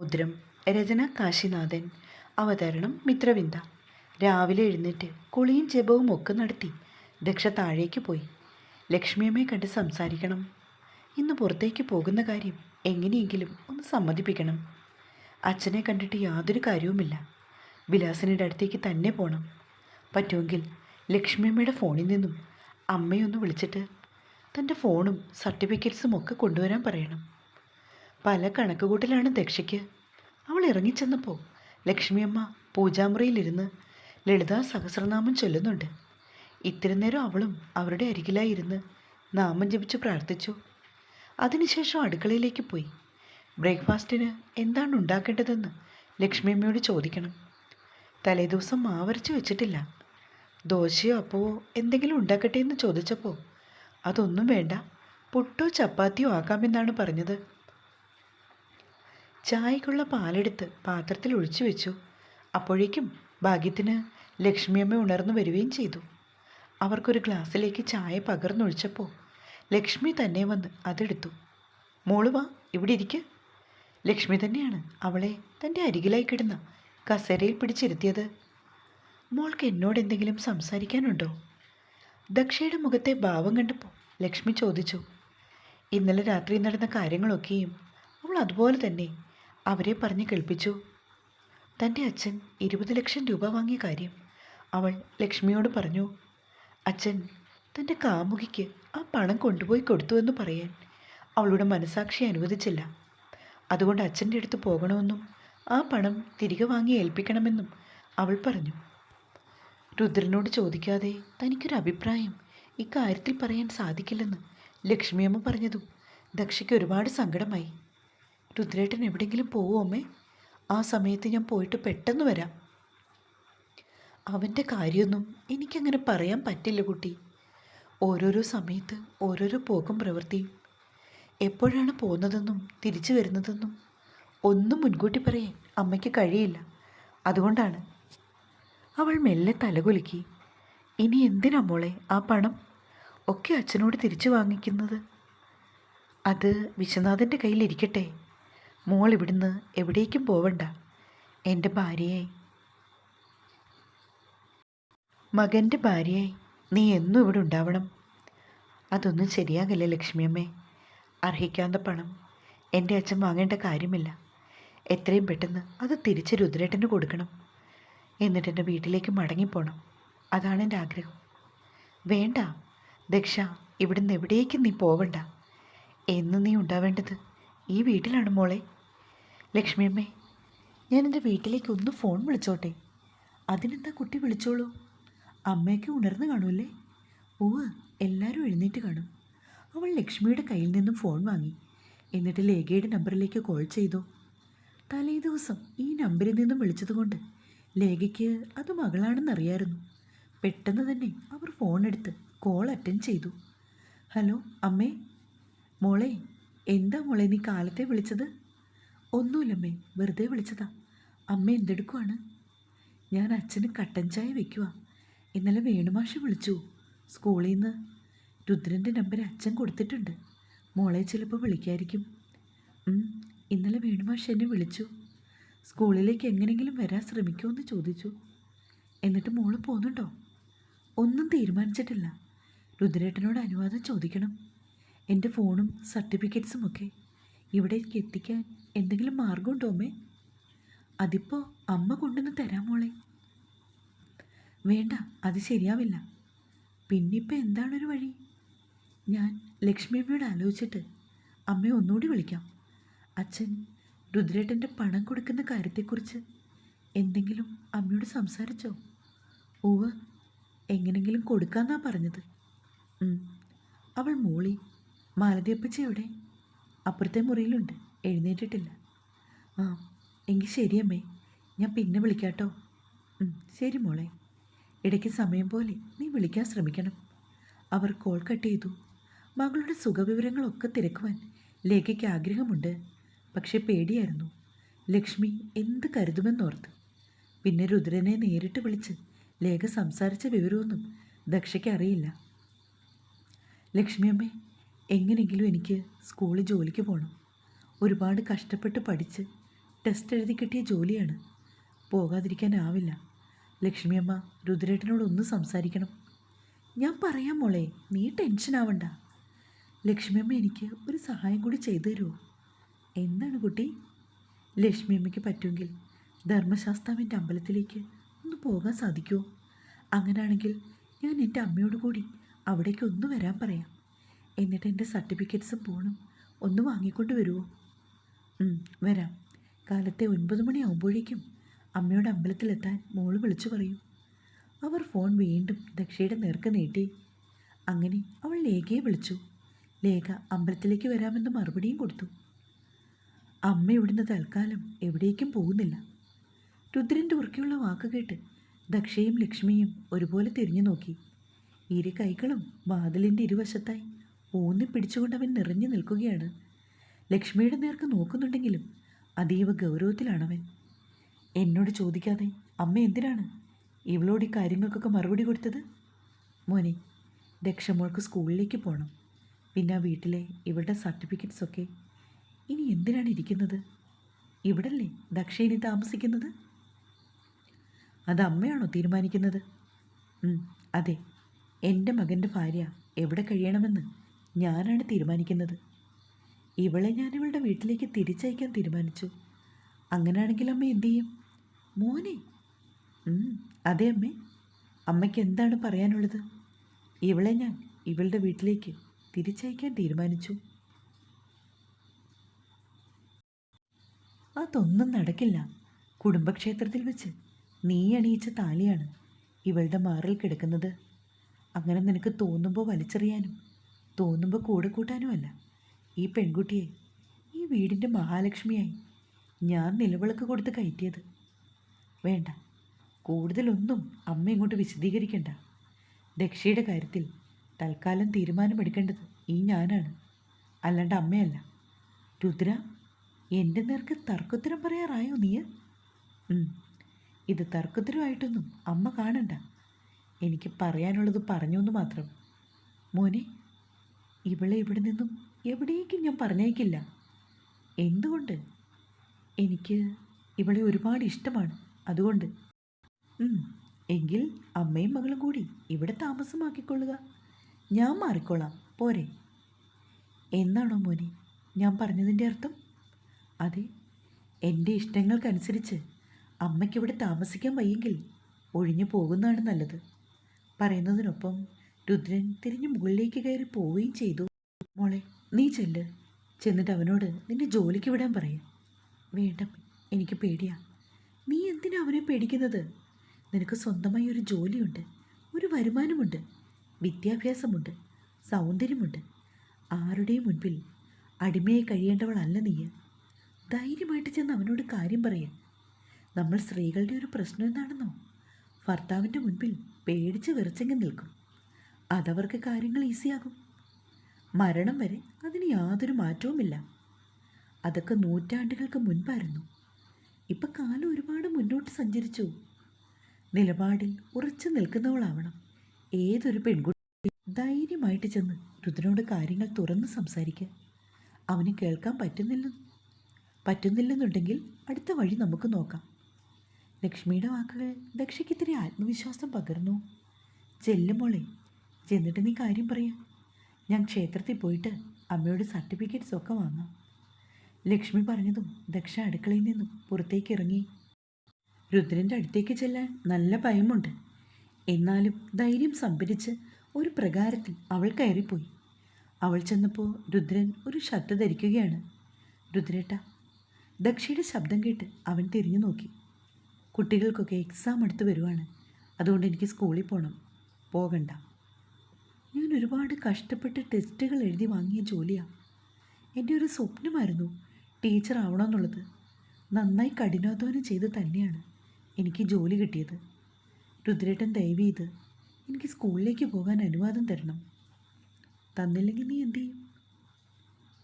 ഉദ്രം രചന കാശിനാഥൻ അവതരണം മിത്രവിന്ദ. രാവിലെ എഴുന്നേറ്റ് കുളിയും ജപവും ഒക്കെ നടത്തി ദക്ഷ താഴേക്ക് പോയി. ലക്ഷ്മിയമ്മയെ കണ്ട് സംസാരിക്കണം. ഇന്ന് പുറത്തേക്ക് പോകുന്ന കാര്യം എങ്ങനെയെങ്കിലും ഒന്ന് സമ്മതിപ്പിക്കണം. അച്ഛനെ കണ്ടിട്ട് യാതൊരു കാര്യവുമില്ല. വിലാസിനിയുടെ അടുത്തേക്ക് തന്നെ പോകണം പറ്റുമെങ്കിൽ ലക്ഷ്മിയമ്മയുടെ ഫോണിൽ നിന്നും അമ്മയൊന്ന് വിളിച്ചിട്ട് തന്റെ ഫോണും സർട്ടിഫിക്കറ്റ്സും ഒക്കെ കൊണ്ടുവരാൻ പറയണം. പല കണക്കുകൂട്ടലാണ് ദക്ഷയ്ക്ക്. അവൾ ഇറങ്ങിച്ചെന്നപ്പോൾ ലക്ഷ്മിയമ്മ പൂജാമുറിയിലിരുന്ന് ലളിതാ സഹസ്രനാമം ചൊല്ലുന്നുണ്ട്. ഇത്തിരി നേരം അവളും അവരുടെ അരികിലായിരുന്ന് നാമം ജപിച്ച് പ്രാർത്ഥിച്ചു. അതിനുശേഷം അടുക്കളയിലേക്ക് പോയി. ബ്രേക്ക്ഫാസ്റ്റിന് എന്താണ് ഉണ്ടാക്കേണ്ടതെന്ന് ലക്ഷ്മിയമ്മയോട് ചോദിക്കണം. തലേദിവസം മാവരച്ച് വെച്ചിട്ടില്ല. ദോശയോ അപ്പവോ എന്തെങ്കിലും ഉണ്ടാക്കട്ടെ എന്ന് ചോദിച്ചപ്പോൾ അതൊന്നും വേണ്ട. പുട്ടോ ചപ്പാത്തിയോ ആക്കാമെന്നാണ് പറഞ്ഞത്. ചായക്കുള്ള പാലെടുത്ത് പാത്രത്തിൽ ഒഴിച്ചു വെച്ചു. അപ്പോഴേക്കും ഭാഗ്യത്തിന് ലക്ഷ്മിയമ്മ ഉണർന്നു വരികയും ചെയ്തു. അവർക്കൊരു ഗ്ലാസ്സിലേക്ക് ചായ പകർന്നൊഴിച്ചപ്പോൾ ലക്ഷ്മി തന്നെ വന്ന് അതെടുത്തു. മോൾ വാ ഇവിടെ ഇരിക്ക്. ലക്ഷ്മി തന്നെയാണ് അവളെ തന്റെ അരികിലായി കിടന്ന കസേരയിൽ പിടിച്ചിരുത്തിയത്. മോൾക്ക് എന്നോട് എന്തെങ്കിലും സംസാരിക്കാനുണ്ടോ? ദക്ഷയുടെ മുഖത്തെ ഭാവം കണ്ടപ്പോൾ ലക്ഷ്മി ചോദിച്ചു. ഇന്നലെ രാത്രി നടന്ന കാര്യങ്ങളൊക്കെയും അവൾ അതുപോലെ തന്നെ അവരെ പറഞ്ഞ് കേൾപ്പിച്ചു. തന്റെ അച്ഛൻ ഇരുപത് ലക്ഷം രൂപ വാങ്ങിയ കാര്യം അവൾ ലക്ഷ്മിയോട് പറഞ്ഞു. അച്ഛൻ തന്റെ കാമുകിക്ക് ആ പണം കൊണ്ടുപോയി കൊടുത്തു എന്ന് പറയാൻ അവളുടെ മനസാക്ഷി അനുവദിച്ചില്ല. അതുകൊണ്ട് അച്ഛന്റെ അടുത്ത് പോകണമെന്നും ആ പണം തിരികെ വാങ്ങി ഏൽപ്പിക്കണമെന്നും അവൾ പറഞ്ഞു. രുദ്രനോട് ചോദിക്കാതെ തനിക്കൊരു അഭിപ്രായം ഇക്കാര്യത്തിൽ പറയാൻ സാധിക്കില്ലെന്ന് ലക്ഷ്മിയമ്മ പറഞ്ഞതും ദക്ഷയ്ക്ക് ഒരുപാട് സങ്കടമായി. രുദ്രേട്ടൻ എവിടെയെങ്കിലും പോവോ അമ്മേ? ആ സമയത്ത് ഞാൻ പോയിട്ട് പെട്ടെന്ന് വരാം. അവന്റെ കാര്യമൊന്നും എനിക്കങ്ങനെ പറയാൻ പറ്റില്ല കുട്ടി. ഓരോരോ സമയത്ത് ഓരോരോ പോക്കും പ്രവൃത്തിയും എപ്പോഴാണ് പോകുന്നതെന്നും തിരിച്ചു വരുന്നതെന്നും ഒന്നും മുൻകൂട്ടി പറയാൻ അമ്മയ്ക്ക് കഴിയില്ല. അതുകൊണ്ടാണ്. അവൾ മെല്ലെ തലകുലുക്കി. ഇനി എന്തിനാ മോളെ ആ പണം? ഒക്കെ അച്ഛനോട് തിരിച്ചു വാങ്ങിക്കുന്നത്? അത് വിശ്വനാഥന്റെ കയ്യിലിരിക്കട്ടെ. മോൾ ഇവിടുന്ന് എവിടേക്കും പോവണ്ട. എന്റെ ഭാര്യയായി മകന്റെ ഭാര്യയായി നീ എന്നും ഇവിടെ ഉണ്ടാവണം. അതൊന്നും ശരിയാകില്ല ലക്ഷ്മിയമ്മേ? അർഹിക്കാത്ത പണം എന്റെ അച്ഛൻ വാങ്ങേണ്ട കാര്യമില്ല. എത്രയും പെട്ടെന്ന് അത് തിരിച്ച് രുദ്രേട്ടന് കൊടുക്കണം. എന്നിട്ട് എന്റെ വീട്ടിലേക്ക് മടങ്ങിപ്പോണം. അതാണ് എന്റെ ആഗ്രഹം. വേണ്ട. ദക്ഷ ഇവിടുന്ന് എവിടേക്കും നീ പോവണ്ട. എന്ന് നീ ഉണ്ടാവേണ്ടത് ഈ വീട്ടിലാണ് മോളെ. ലക്ഷ്മിയമ്മേ ഞാൻ എന്റെ വീട്ടിലേക്ക് ഒന്ന് ഫോൺ വിളിച്ചോട്ടെ. അതിനെന്താ കുട്ടി വിളിച്ചോളൂ? അമ്മയൊക്കെ ഉണർന്നു കാണുമല്ലേ? ഉവ് എല്ലാവരും എഴുന്നേറ്റ് കാണും. അവൾ ലക്ഷ്മിയുടെ കയ്യിൽ നിന്നും ഫോൺ വാങ്ങി. എന്നിട്ട് ലേഖയുടെ നമ്പറിലേക്ക് കോൾ ചെയ്തു. തലേ ദിവസം ഈ നമ്പറിൽ നിന്നും വിളിച്ചതുകൊണ്ട് ലേഖയ്ക്ക് അത് മകളാണെന്നറിയായിരുന്നു. പെട്ടെന്ന് തന്നെ അവർ ഫോൺ എടുത്ത് കോൾ അറ്റൻഡ് ചെയ്തു. ഹലോ അമ്മേ. മോളെ എന്താ മോളെ നീ കാലത്തെ വിളിച്ചത്? ഒന്നുമില്ലമ്മേ വെറുതെ വിളിച്ചതാ. അമ്മ എന്തെടുക്കുവാണ്? ഞാൻ അച്ഛന് കട്ടൻ ചായ വയ്ക്കുക ഇന്നലെ വേണുമാഷ് വിളിച്ചു സ്കൂളിൽ നിന്ന്. രുദ്രന്റെ നമ്പർ അച്ഛൻ കൊടുത്തിട്ടുണ്ട്. മോളെ ചിലപ്പോൾ വിളിക്കായിരിക്കും. ഇന്നലെ വേണുമാഷ് എന്നെ വിളിച്ചു. സ്കൂളിലേക്ക് എങ്ങനെയെങ്കിലും വരാൻ ശ്രമിക്കുമെന്ന് ചോദിച്ചു. എന്നിട്ട് മോൾ പോകുന്നുണ്ടോ ഒന്നും തീരുമാനിച്ചിട്ടില്ല. രുദ്രേട്ടനോട് അനുവാദം ചോദിക്കണം. എന്റെ ഫോണും സർട്ടിഫിക്കറ്റ്സും ഒക്കെ ഇവിടേക്ക് എത്തിക്കാൻ എന്തെങ്കിലും മാർഗമുണ്ടോ അമ്മേ? അതിപ്പോൾ അമ്മ കൊണ്ടുവന്ന് തരാം മോളെ. വേണ്ട അത് ശരിയാവില്ല. പിന്നിപ്പോൾ എന്താണൊരു വഴി? ഞാൻ ലക്ഷ്മിയമ്മയോട് ആലോചിച്ചിട്ട് അമ്മയെ ഒന്നുകൂടി വിളിക്കാം. അച്ഛൻ രുദ്രേട്ടന്റെ പണം കൊടുക്കുന്ന കാര്യത്തെക്കുറിച്ച് എന്തെങ്കിലും അമ്മയോട് സംസാരിച്ചോ? ഉവ് എങ്ങനെങ്കിലും കൊടുക്കാന്നാ പറഞ്ഞത്. അവൾ മോളി. മാലതിയപ്പച്ച എവിടെ? അപ്പുറത്തെ മുറിയിലുണ്ട്. എഴുന്നേറ്റിട്ടില്ല. ആ എങ്കിൽ ശരിയമ്മേ ഞാൻ പിന്നെ വിളിക്കാട്ടോ. ശരി മോളെ. ഇടയ്ക്ക് സമയം പോലെ നീ വിളിക്കാൻ ശ്രമിക്കണം. അവർ കോൾ കട്ട് ചെയ്തു. മകളുടെ സുഖവിവരങ്ങളൊക്കെ തിരക്കുവാൻ ലേഖയ്ക്ക് ആഗ്രഹമുണ്ട്. പക്ഷേ പേടിയായിരുന്നു. ലക്ഷ്മി എന്ത് കരുതുമെന്നോർത്ത്. പിന്നെ രുദ്രനെ നേരിട്ട് വിളിച്ച് ലേഖ സംസാരിച്ച വിവരമൊന്നും ദക്ഷയ്ക്ക് അറിയില്ല. ലക്ഷ്മിയമ്മേ എങ്ങനെയെങ്കിലും എനിക്ക് സ്കൂളിൽ ജോലിക്ക് പോകണം. ഒരുപാട് കഷ്ടപ്പെട്ട് പഠിച്ച് ടെസ്റ്റ് എഴുതി കിട്ടിയ ജോലിയാണ്. പോകാതിരിക്കാനാവില്ല ലക്ഷ്മിയമ്മ രുദ്രേട്ടനോട് ഒന്ന് സംസാരിക്കണം. ഞാൻ പറയാം മോളെ നീ ടെൻഷൻ ആവണ്ട. ലക്ഷ്മിയമ്മ എനിക്ക് ഒരു സഹായം കൂടി ചെയ്തു തരുമോ എന്താണ് കുട്ടി? ലക്ഷ്മിയമ്മയ്ക്ക് പറ്റുമെങ്കിൽ ധർമ്മശാസ്താവിന്റെ അമ്പലത്തിലേക്ക് ഒന്ന് പോകാൻ സാധിക്കുമോ അങ്ങനെയാണെങ്കിൽ ഞാൻ എന്റെ അമ്മയോട് കൂടി അവിടേക്ക് ഒന്ന് വരാൻ പറയാം. എന്നിട്ട് എന്റെ സർട്ടിഫിക്കറ്റ്സും പോകണം ഒന്ന് വാങ്ങിക്കൊണ്ട് വരുമോ വരാം. കാലത്തെ ഒൻപത് മണിയാകുമ്പോഴേക്കും അമ്മയുടെ അമ്പലത്തിലെത്താൻ മോൾ വിളിച്ചു പറയും. അവർ ഫോൺ വീണ്ടും ദക്ഷയുടെ നേർക്ക് നീട്ടി. അങ്ങനെ അവൾ ലേഖയെ വിളിച്ചു. ലേഖ അമ്പലത്തിലേക്ക് വരാമെന്ന് മറുപടിയും കൊടുത്തു. അമ്മ ഇവിടുന്ന് തൽക്കാലം എവിടേക്കും പോകുന്നില്ല. രുദ്രന്റെ ഉറക്കെയുള്ള വാക്ക് കേട്ട് ദക്ഷയും ലക്ഷ്മിയും ഒരുപോലെ തിരിഞ്ഞു നോക്കി. ഇരു കൈകളും വാതിലിന്റെ ഇരുവശത്തായി ഊന്നി അവൻ നിറഞ്ഞു നിൽക്കുകയാണ്. ലക്ഷ്മിയുടെ നേർക്ക് നോക്കുന്നുണ്ടെങ്കിലും അതീവ ഗൗരവത്തിലാണവൻ. എന്നോട് ചോദിക്കാതെ അമ്മ എന്തിനാണ് ഇവളോട് ഈ കാര്യങ്ങൾക്കൊക്കെ മറുപടി കൊടുത്തത്? മോനെ ദക്ഷമോൾക്ക് സ്കൂളിലേക്ക് പോകണം പിന്നെ ആ വീട്ടിലെ ഇവളുടെ സർട്ടിഫിക്കറ്റ്സൊക്കെ ഇനി എന്തിനാണ് ഇരിക്കുന്നത്? ഇവിടല്ലേ ദക്ഷ ഇനി താമസിക്കുന്നത്? അത് അമ്മയാണോ തീരുമാനിക്കുന്നത്? അതെ. എന്റെ മകന്റെ ഭാര്യ എവിടെ കഴിയണമെന്ന് ഞാനാണ് തീരുമാനിക്കുന്നത്. ഇവളെ ഞാൻ ഇവളുടെ വീട്ടിലേക്ക് തിരിച്ചയക്കാൻ തീരുമാനിച്ചു. അങ്ങനെയാണെങ്കിൽ അമ്മ എന്തു ചെയ്യും? മോനെ? അതെ അമ്മേ. അമ്മയ്ക്ക് എന്താണ് പറയാനുള്ളത്? ഇവളെ ഞാൻ ഇവളുടെ വീട്ടിലേക്ക് തിരിച്ചയക്കാൻ തീരുമാനിച്ചു. അതൊന്നും നടക്കില്ല. കുടുംബക്ഷേത്രത്തിൽ വെച്ച് നീ അണിയിച്ച താലിയാണ് ഇവളുടെ മാറിൽ കിടക്കുന്നത്. അങ്ങനെ നിനക്ക് തോന്നുമ്പോൾ വലിച്ചെറിയാനും തോന്നുമ്പോൾ കൂടെ കൂട്ടാനുമല്ല. ഈ പെൺകുട്ടിയെ ഈ വീടിന്റെ മഹാലക്ഷ്മിയായി ഞാൻ നിലവിളക്ക് കൊടുത്ത് കയറ്റിയത്. വേണ്ട കൂടുതലൊന്നും അമ്മ ഇങ്ങോട്ട് വിശദീകരിക്കണ്ട. ദക്ഷയുടെ കാര്യത്തിൽ തൽക്കാലം തീരുമാനമെടുക്കേണ്ടത് ഈ ഞാനാണ്. അല്ലാണ്ട് അമ്മയല്ല. രുദ്ര എന്റെ നേർക്ക് തർക്കുത്തരം പറയാറായോ നീ? ഇത് തർക്കുത്തരമായിട്ടൊന്നും അമ്മ കാണണ്ട. എനിക്ക് പറയാനുള്ളത് പറഞ്ഞു എന്ന് മാത്രം. മോനെ ഇവളെ ഇവിടെ നിന്നും എവിടേക്കും ഞാൻ പറഞ്ഞേക്കില്ല എന്തുകൊണ്ട്? എനിക്ക് ഇവളെ ഒരുപാട് ഇഷ്ടമാണ് അതുകൊണ്ട്. എങ്കിൽ അമ്മയും മകളും കൂടി ഇവിടെ താമസമാക്കിക്കൊള്ളുക. ഞാൻ മാറിക്കൊള്ളാം പോരെ. എന്നാണോ മോനെ ഞാൻ പറഞ്ഞതിന്റെ അർത്ഥം? അതെ എന്റെ ഇഷ്ടങ്ങൾക്കനുസരിച്ച് അമ്മയ്ക്കിവിടെ താമസിക്കാൻ വയ്യെങ്കിൽ ഒഴിഞ്ഞു പോകുന്നതാണ് നല്ലത്. പറയുന്നതിനൊപ്പം രുദ്രൻ തിരിഞ്ഞ് മുകളിലേക്ക് കയറി പോവുകയും ചെയ്തു. മോളെ നീ ചെല്ല്. ചെന്നിട്ട് അവനോട് നിന്റെ ജോലിക്ക് വിടാൻ പറയാം. വേണ്ട എനിക്ക് പേടിയാ. നീ എന്തിനാ അവനെ പേടിക്കുന്നത്? നിനക്ക് സ്വന്തമായി ഒരു ജോലിയുണ്ട് ഒരു വരുമാനമുണ്ട് വിദ്യാഭ്യാസമുണ്ട് സൗന്ദര്യമുണ്ട്. ആരുടെയും മുൻപിൽ അടിമയായി കഴിയേണ്ടവളല്ല നീ ധൈര്യമായിട്ട് ചെന്ന് അവനോട് കാര്യം പറയാൻ നമ്മൾ സ്ത്രീകളുടെ ഒരു പ്രശ്നം എന്താണെന്നോ? ഭർത്താവിന്റെ മുൻപിൽ പേടിച്ച് വിറച്ചെങ്കിൽ നിൽക്കും. അതവർക്ക് കാര്യങ്ങൾ ഈസിയാകും. മരണം വരെ അതിന് യാതൊരു മാറ്റവുമില്ല. അതൊക്കെ നൂറ്റാണ്ടുകൾക്ക് മുൻപായിരുന്നു. ഇപ്പം കാലം ഒരുപാട് മുന്നോട്ട് സഞ്ചരിച്ചു. നിലപാടിൽ ഉറച്ചു നിൽക്കുന്നവളാവണം. ഏതൊരു പെൺകുട്ടി ധൈര്യമായിട്ട് ചെന്ന് രുദ്രനോട് കാര്യങ്ങൾ തുറന്ന് സംസാരിക്കുക. അവന് കേൾക്കാൻ പറ്റുന്നില്ല. പറ്റുന്നില്ലെന്നുണ്ടെങ്കിൽ അടുത്ത വഴി നമുക്ക് നോക്കാം. ലക്ഷ്മിയുടെ വാക്കുകൾ ദക്ഷയ്ക്ക് ഇത്തിരി ആത്മവിശ്വാസം പകർന്നു. ചെല്ലുമോളെ ചെന്നിട്ട് നീ കാര്യം പറയാം. ഞാൻ ക്ഷേത്രത്തിൽ പോയിട്ട് അമ്മയുടെ സർട്ടിഫിക്കറ്റ്സ് ഒക്കെ വാങ്ങാം. ലക്ഷ്മി പറഞ്ഞതും ദക്ഷ അടുക്കളയിൽ നിന്നും പുറത്തേക്ക് ഇറങ്ങി. രുദ്രന്റെ അടുത്തേക്ക് ചെല്ലാൻ നല്ല ഭയമുണ്ട്. എന്നാലും ധൈര്യം സംഭരിച്ച് ഒരു പ്രകാരത്തിൽ അവൾ കയറിപ്പോയി. അവൾ ചെന്നപ്പോൾ രുദ്രൻ ഒരു ഷർട്ട് ധരിക്കുകയാണ്. രുദ്രേട്ട ദക്ഷയുടെ ശബ്ദം കേട്ട് അവൻ തിരിഞ്ഞു നോക്കി. കുട്ടികൾക്കൊക്കെ എക്സാം എടുത്ത് വരുവാണ്. അതുകൊണ്ട് എനിക്ക് സ്കൂളിൽ പോകണം പോകണ്ട. ഒരുപാട് കഷ്ടപ്പെട്ട് ടെസ്റ്റുകൾ എഴുതി വാങ്ങിയ ജോലിയാണ് എന്റെ ഒരു സ്വപ്നമായിരുന്നു ടീച്ചർ ആവണമെന്നുള്ളത്. നന്നായി കഠിനാധ്വാനം ചെയ്ത് തന്നെയാണ് എനിക്ക് ജോലി കിട്ടിയത്. രുദ്രേട്ടൻ ദയവ് ചെയ്ത് എനിക്ക് സ്കൂളിലേക്ക് പോകാൻ അനുവാദം തരണം. തന്നില്ലെങ്കിൽ നീ എന്തു ചെയ്യും?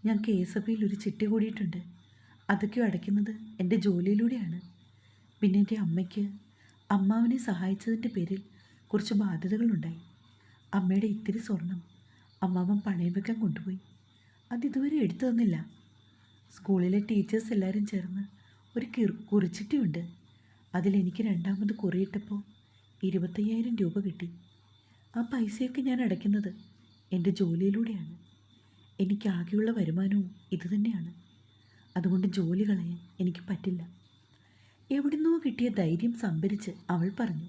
ഞാൻ കെ എസ് എഫ് ഒരു ചിട്ടി കൂടിയിട്ടുണ്ട്. അതൊക്കെ അടയ്ക്കുന്നത് എന്റെ ജോലിയിലൂടെയാണ്. പിന്നെ എന്റെ അമ്മയ്ക്ക് അമ്മാവനെ സഹായിച്ചതിന്റെ പേരിൽ കുറച്ച് ബാധ്യതകളുണ്ടായി. അമ്മയുടെ ഇത്തിരി സ്വർണം അമ്മാവൻ പണയം വെക്കാൻ കൊണ്ടുപോയി. അതിതുവരെ എടുത്തു തന്നില്ല. സ്കൂളിലെ ടീച്ചേഴ്സ് എല്ലാവരും ചേർന്ന് ഒരു കിർ കുറിച്ചിട്ടിയുണ്ട്. അതിലെനിക്ക് രണ്ടാമത് കുറിയിട്ടപ്പോൾ ഇരുപത്തയ്യായിരം രൂപ കിട്ടി. ആ പൈസയൊക്കെ ഞാൻ അടയ്ക്കുന്നത് എന്റെ ജോലിയിലൂടെയാണ്. എനിക്ക് ആകെയുള്ള വരുമാനവും ഇതുതന്നെയാണ് അതുകൊണ്ട് ജോലി കളയാൻ എനിക്ക് പറ്റില്ല. എവിടുന്നോ കിട്ടിയ ധൈര്യം സംഭരിച്ച് അവൾ പറഞ്ഞു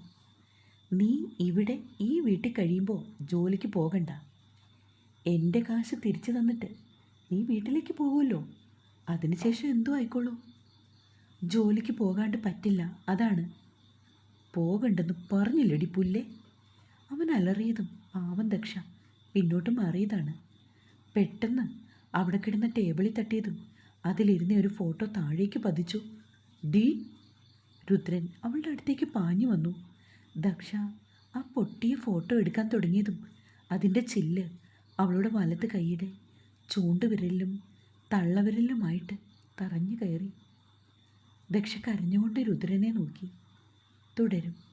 നീ ഇവിടെ ഈ വീട്ടിൽ കഴിയുമ്പോൾ ജോലിക്ക് പോകണ്ട. എന്റെ കാശ് തിരിച്ചു തന്നിട്ട് നീ വീട്ടിലേക്ക് പോകുമല്ലോ അതിനുശേഷം എന്തോ ആയിക്കോളൂ? ജോലിക്ക് പോകാണ്ട് പറ്റില്ല അതാണ്. പോകണ്ടെന്ന് പറഞ്ഞില്ലടി പുല്ലേ? അവൻ അലറിയതും പാവം ദക്ഷ പിന്നോട്ട് മാറിയതാണ്. പെട്ടെന്ന് അവിടെ കിടന്ന ടേബിളിൽ തട്ടിയതും അതിലിരുന്ന ഒരു ഫോട്ടോ താഴേക്ക് പതിച്ചു. ഡി. രുദ്രൻ അവളുടെ അടുത്തേക്ക് പാഞ്ഞു വന്നു. ദക്ഷ ആ പൊട്ടിയ ഫോട്ടോ എടുക്കാൻ തുടങ്ങിയതും അതിന്റെ ചില്ല് അവളുടെ വലത്ത് കൈയുടെ ചൂണ്ടുവിരലിലും തള്ളവിരലിലുമായിട്ട് തറഞ്ഞു കയറി. ദക്ഷ കരഞ്ഞുകൊണ്ട് രുദ്രനെ നോക്കി. തുടരും.